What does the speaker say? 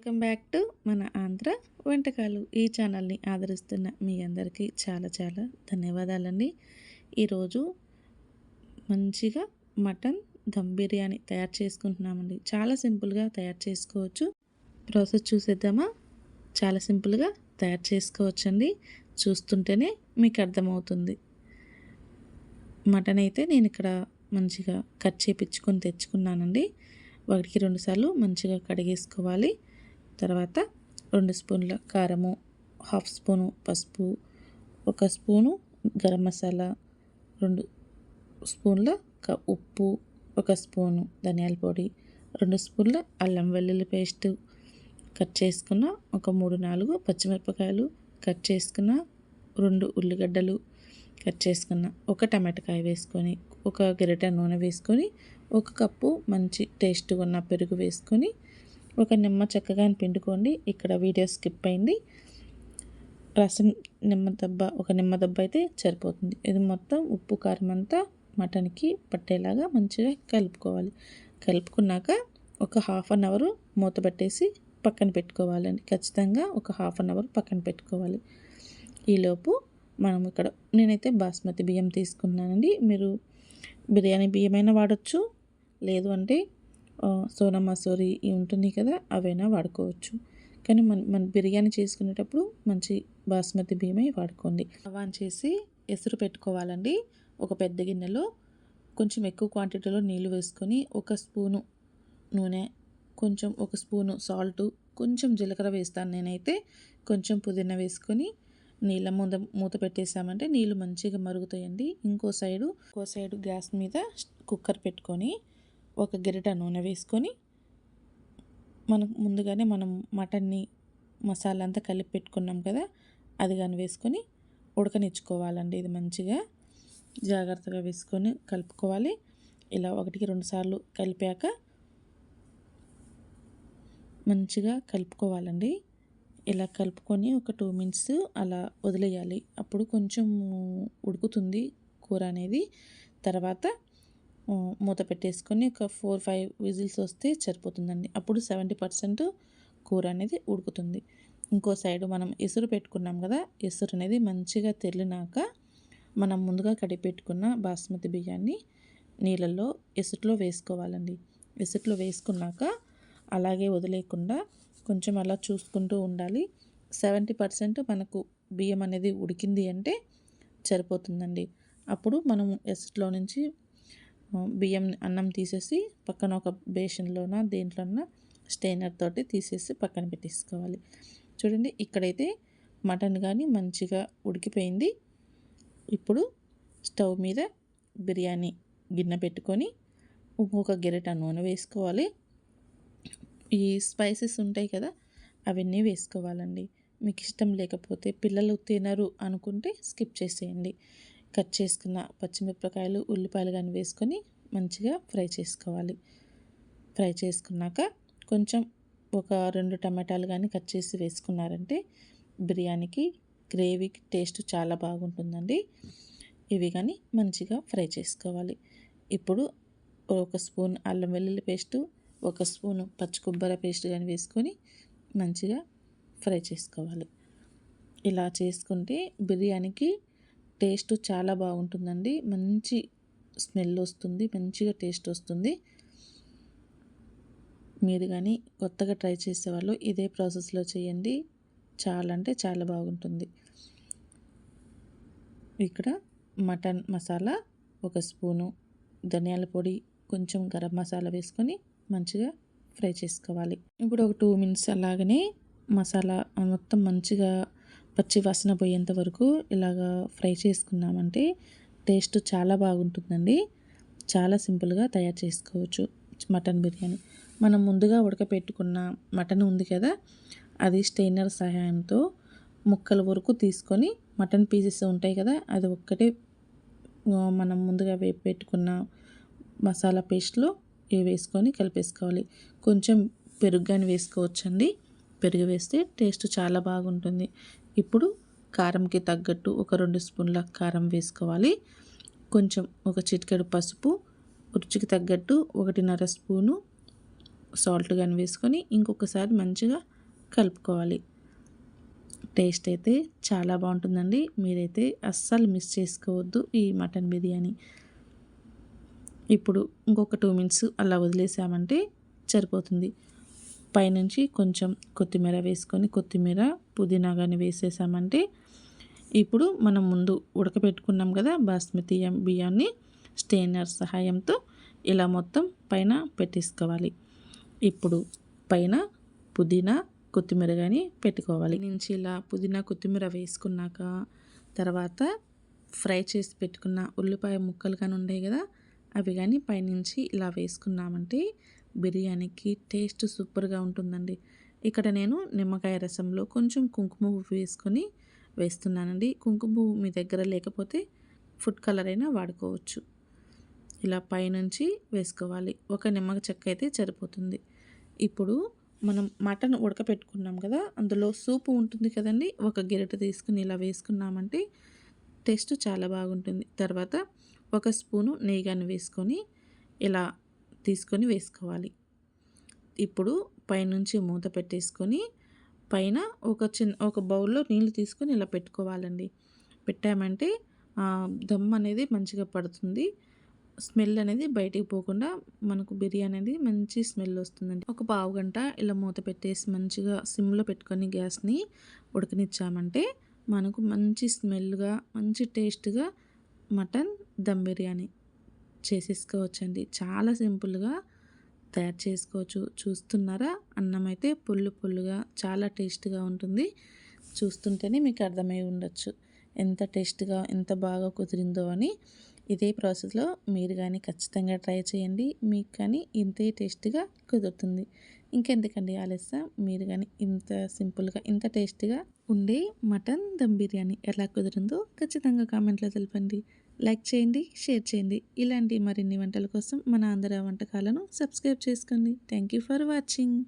Welcome back to మన ఆంధ్ర వంటకాలు. ఈ ఛానల్ని ఆదరిస్తున్న మీ అందరికీ చాలా చాలా ధన్యవాదాలండి. ఈరోజు మంచిగా మటన్ దమ్ బిర్యానీ తయారు చేసుకుంటున్నామండి. చాలా సింపుల్గా తయారు చేసుకోవచ్చు. ప్రాసెస్ చూసేద్దామా? చాలా సింపుల్గా తయారు చేసుకోవచ్చండి. చూస్తుంటేనే మీకు అర్థమవుతుంది. మటన్ అయితే నేను ఇక్కడ మంచిగా కట్ చేపించుకొని తెచ్చుకున్నానండి. ఒకటికి రెండుసార్లు మంచిగా కడిగేసుకోవాలి. తర్వాత రెండు స్పూన్ల కారము హాఫ్ స్పూను పసుపు ఒక స్పూను గరం మసాలా రెండు స్పూన్ల ఉప్పు ఒక స్పూను ధనియాల పొడి రెండు స్పూన్ల అల్లం వెల్లుల్లి పేస్ట్ కట్ చేసుకున్న ఒక మూడు నాలుగు పచ్చిమిరపకాయలు కట్ చేసుకున్న రెండు ఉల్లిగడ్డలు కట్ చేసుకున్న ఒక టమాటకాయ వేసుకొని ఒక గరిట నూనె వేసుకొని ఒక కప్పు మంచి టేస్ట్గా ఉన్న పెరుగు వేసుకొని ఒక నిమ్మ చక్కగా పిండుకోండి. ఇక్కడ వీడియో స్కిప్ అయింది. రసం నిమ్మ దెబ్బ ఒక నిమ్మ దెబ్బ అయితే సరిపోతుంది. ఇది మొత్తం ఉప్పు కారం అంతా మటన్కి పట్టేలాగా మంచిగా కలుపుకోవాలి. కలుపుకున్నాక ఒక హాఫ్ అన్ అవర్ మూత పెట్టేసి పక్కన పెట్టుకోవాలండి. ఖచ్చితంగా ఒక హాఫ్ అన్ అవర్ పక్కన పెట్టుకోవాలి. ఈలోపు మనం ఇక్కడ నేనైతే బాస్మతి బియ్యం తీసుకున్నానండి. మీరు బిర్యానీ బియ్యమైనా వాడచ్చు లేదు అంటే సోనా మసూరి ఉంటుంది కదా అవైనా వాడుకోవచ్చు. కానీ మన మన బిర్యానీ చేసుకునేటప్పుడు మంచి బాస్మతి బియ్యమే వాడుకోండి. ఆన్ చేసి ఎసురు పెట్టుకోవాలండి. ఒక పెద్ద గిన్నెలో కొంచెం ఎక్కువ క్వాంటిటీలో నీళ్ళు వేసుకొని ఒక స్పూను నూనె కొంచెం ఒక స్పూను సాల్ట్ కొంచెం జీలకర్ర వేస్తాను నేనైతే. కొంచెం పుదీనా వేసుకొని నీళ్ళ మూత మూత పెట్టేసామంటే నీళ్ళు మంచిగా మరుగుతాయండి. ఇంకో సైడు ఇంకో సైడు గ్యాస్ మీద కుక్కర్ పెట్టుకొని ఒక గరిట నూనె వేసుకొని మనం ముందుగానే మనం మటన్ని మసాలా అంతా కలిపి పెట్టుకున్నాం కదా అది కానీ వేసుకొని ఉడకనిచ్చుకోవాలండి. ఇది మంచిగా జాగ్రత్తగా వేసుకొని కలుపుకోవాలి. ఇలా ఒకటికి రెండు సార్లు కలిపాక మంచిగా కలుపుకోవాలండి. ఇలా కలుపుకొని ఒక టూ మినిట్స్ అలా వదిలేయాలి. అప్పుడు కొంచెం ఉడుకుతుంది కూర అనేది. తర్వాత మూత పెట్టేసుకొని ఒక ఫోర్ ఫైవ్ విజిల్స్ వస్తే సరిపోతుందండి. అప్పుడు సెవెంటీ పర్సెంట్ కూర అనేది ఉడుకుతుంది. ఇంకో సైడ్ మనం ఎసురు పెట్టుకున్నాం కదా ఎసురు అనేది మంచిగా తెల్లినాక మనం ముందుగా కడిగిపెట్టుకున్న బాస్మతి బియ్యాన్ని నీళ్ళల్లో ఎసుట్లో వేసుకోవాలండి. ఎసుట్లో వేసుకున్నాక అలాగే వదిలేకుండా కొంచెం అలా చూసుకుంటూ ఉండాలి. సెవెంటీ పర్సెంట్ మనకు బియ్యం అనేది ఉడికింది అంటే సరిపోతుందండి. అప్పుడు మనం ఎసుట్లో నుంచి బియ్యం అన్నం తీసేసి పక్కన ఒక బేషన్లోన దేంట్లోన స్టెయినర్ తోటి తీసేసి పక్కన పెట్టేసుకోవాలి. చూడండి ఇక్కడైతే మటన్ కానీ మంచిగా ఉడికిపోయింది. ఇప్పుడు స్టవ్ మీద బిర్యానీ గిన్నె పెట్టుకొని ఇంకొక గెరెట నూనె వేసుకోవాలి. ఈ స్పైసెస్ ఉంటాయి కదా అవన్నీ వేసుకోవాలండి. మీకు ఇష్టం లేకపోతే పిల్లలు తినరు అనుకుంటే స్కిప్ చేసేయండి. కట్ చేసుకున్న పచ్చిమిరపకాయలు ఉల్లిపాయలు కానీ వేసుకొని మంచిగా ఫ్రై చేసుకోవాలి. ఫ్రై చేసుకున్నాక కొంచెం ఒక రెండు టమాటాలు కానీ కట్ చేసి వేసుకున్నారంటే బిర్యానీకి గ్రేవీకి టేస్ట్ చాలా బాగుంటుందండి. ఇవి కానీ మంచిగా ఫ్రై చేసుకోవాలి. ఇప్పుడు ఒక స్పూన్ అల్లం వెల్లుల్లి పేస్టు ఒక స్పూన్ పచ్చి కొబ్బరి పేస్ట్ కానీ వేసుకొని మంచిగా ఫ్రై చేసుకోవాలి. ఇలా చేసుకుంటే బిర్యానీకి టేస్ట్ చాలా బాగుంటుందండి. మంచి స్మెల్ వస్తుంది మంచిగా టేస్ట్ వస్తుంది. మీరు కానీ కొత్తగా ట్రై చేసేవాళ్ళు ఇదే ప్రాసెస్లో చేయండి. చాలా అంటే చాలా బాగుంటుంది. ఇక్కడ మటన్ మసాలా ఒక స్పూను ధనియాల పొడి కొంచెం గరం మసాలా వేసుకొని మంచిగా ఫ్రై చేసుకోవాలి. ఇప్పుడు ఒక టూ మినిట్స్ అలాగనే మసాలా మొత్తం మంచిగా పచ్చి వాసన పోయేంత వరకు ఇలాగా ఫ్రై చేసుకున్నామంటే టేస్ట్ చాలా బాగుంటుందండి. చాలా సింపుల్గా తయారు చేసుకోవచ్చు మటన్ బిర్యానీ. మనం ముందుగా ఉడకపెట్టుకున్న మటన్ ఉంది కదా అది స్టెయినర్ సహాయంతో ముక్కల వరకు తీసుకొని మటన్ పీసెస్ ఉంటాయి కదా అది ఒక్కటే మనం ముందుగా వేపు పెట్టుకున్న మసాలా పేస్ట్లో ఇవి వేసుకొని కలిపేసుకోవాలి. కొంచెం పెరుగు కానీ వేసుకోవచ్చండి. పెరుగు వేస్తే టేస్ట్ చాలా బాగుంటుంది. ఇప్పుడు కారంకి తగ్గట్టు ఒక రెండు స్పూన్ల కారం వేసుకోవాలి. కొంచెం ఒక చిటికెడు పసుపు రుచికి తగ్గట్టు ఒకటిన్నర స్పూను సాల్ట్ కానీ వేసుకొని ఇంకొకసారి మంచిగా కలుపుకోవాలి. టేస్ట్ అయితే చాలా బాగుంటుందండి. మీరైతే అస్సలు మిస్ చేసుకోవద్దు ఈ మటన్ బిర్యానీ. ఇప్పుడు ఇంకొక టూ మినిట్స్ అలా వదిలేసామంటే సరిపోతుంది. పైనుంచి కొంచెం కొత్తిమీర వేసుకొని కొత్తిమీర పుదీనా కానీ వేసేసామంటే ఇప్పుడు మనం ముందు ఉడకబెట్టుకున్నాం కదా బాస్మతి బియ్యాన్ని స్టెయినర్ సహాయంతో ఇలా మొత్తం పైన పెట్టేసుకోవాలి. ఇప్పుడు పైన పుదీనా కొత్తిమీర కానీ పెట్టుకోవాలి. నుంచి ఇలా పుదీనా కొత్తిమీర వేసుకున్నాక తర్వాత ఫ్రై చేసి పెట్టుకున్న ఉల్లిపాయ ముక్కలు కానీ ఉండేవి కదా అవి కానీ పైనుంచి ఇలా వేసుకున్నామంటే బిర్యానీకి టేస్ట్ సూపర్గా ఉంటుందండి. ఇక్కడ నేను నిమ్మకాయ రసంలో కొంచెం కుంకుమ పువ్వు వేసుకొని వేస్తున్నానండి. కుంకుమ పువ్వు మీ దగ్గర లేకపోతే ఫుడ్ కలర్ అయినా వాడుకోవచ్చు. ఇలా పైనుంచి వేసుకోవాలి. ఒక నిమ్మక చెక్క అయితే సరిపోతుంది. ఇప్పుడు మనం మటన్ ఉడకపెట్టుకున్నాం కదా అందులో సూపు ఉంటుంది కదండి ఒక గిరట తీసుకుని ఇలా వేసుకున్నామంటే టేస్ట్ చాలా బాగుంటుంది. తర్వాత ఒక స్పూను నెయ్యి వేసుకొని ఇలా తీసుకొని వేసుకోవాలి. ఇప్పుడు పైనుంచి మూత పెట్టేసుకొని పైన ఒక చిన్న ఒక బౌల్లో నీళ్ళు తీసుకొని ఇలా పెట్టుకోవాలండి. పెట్టామంటే దమ్ అనేది మంచిగా పడుతుంది. స్మెల్ అనేది బయటికి పోకుండా మనకు బిర్యానీ అనేది మంచి స్మెల్ వస్తుందండి. ఒక పావు గంట ఇలా మూత పెట్టేసి మంచిగా సిమ్లో పెట్టుకొని గ్యాస్ని ఉడకనిచ్చామంటే మనకు మంచి స్మెల్గా మంచి టేస్ట్గా మటన్ దమ్ బిర్యానీ. చేసేసుకోవచ్చండి. చాలా సింపుల్గా తయారు చేసుకోవచ్చు. చూస్తున్నారా? అన్నం అయితే పుల్లు పుల్లుగా చాలా టేస్ట్గా ఉంటుంది. చూస్తుంటేనే మీకు అర్థమై ఉండొచ్చు. ఎంత టేస్ట్గా ఎంత బాగా కుదిరిందో అని. ఇదే ప్రాసెస్లో మీరు కానీ ఖచ్చితంగా ట్రై చేయండి. మీకు కానీ ఇంతే టేస్ట్గా కుదురుతుంది. ఇంకెందుకండి ఆలస్యం? మీరు కానీ ఇంత సింపుల్గా ఇంత టేస్ట్గా ఉండే మటన్ దమ్ బిర్యానీ ఎలా కుదిరిందో ఖచ్చితంగా కామెంట్లో తెలపండి. లైక్ చేయండి షేర్ చేయండి. ఇలాంటి మరిన్ని వంటల కోసం మన ఆంధ్ర వంటకాలను సబ్స్క్రైబ్ చేసుకోండి. Thank you for watching.